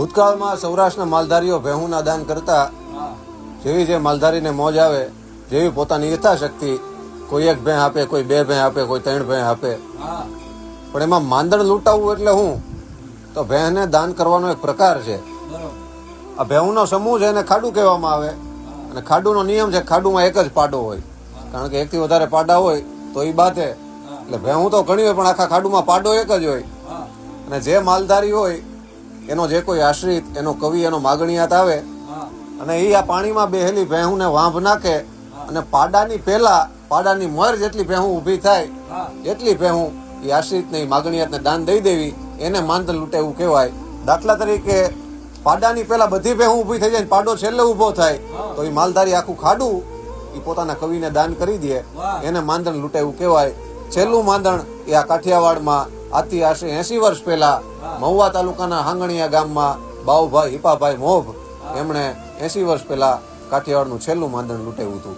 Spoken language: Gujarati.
ભૂતકાળમાં સૌરાષ્ટ્રના માલધારીઓ ભેહુના દાન કરતા, જેવી જે માલધારીને મોજ આવે, જેવી પોતાની યથાશક્તિ કોઈ એક ભેં આપે, કોઈ બે ભેં આપે, કોઈ ત્રણ ભેં આપે. પણ એમાં માંદણ લૂંટાવવું એટલે હું? તો ભેંને દાન કરવાનો એક પ્રકાર છે. આ ભેહુનો સમૂહ છે એને ખાડું કહેવામાં આવે. અને ખાડુનો નિયમ છે, ખાડુમાં એક જ પાડો હોય. કારણ કે એકથી વધારે પાડા હોય, તો એ બાતે એટલે ભેહું તો ઘણી હોય, પણ આખા ખાડુમાં પાડો એક જ હોય. અને જે માલધારી હોય એનો જે કોઈ આશ્રિત એનો કવિ એનો માગણીયાત આવે અને એ આ પાણીમાં બેહેલી ભેહુંને વાંભ નાખે અને પાડાની પહેલા પાડાની મર જેટલી ભેહું ઊભી થાય એટલી ભેહું એ આશ્રિતને એ માગણીયાતને દાન દઈ દેવી. એને માંદલ લૂંટે એવું કહેવાય. દાખલા તરીકે પાડાની પહેલા બધી ભેહું ઊભી થઈ જાય પાડો છેલ્લે ઊભો થાય તો એ માલધારી આખું ખાડું એ પોતાના કવિને દાન કરી દે. એને માનધન લૂંટે એવું કહેવાય. છેલ્લું માંદણ એ આ કાઠિયાવાડમાં આથી આશરે એસી વર્ષ પહેલા મહુવા તાલુકાના હાંગણીયા ગામમાં બાઉભાઈ હિપાભાઈ મોભ, એમણે એસી વર્ષ પહેલા કાઠિયાવાડનું છેલ્લું માંદણ લૂંટેવું હતું.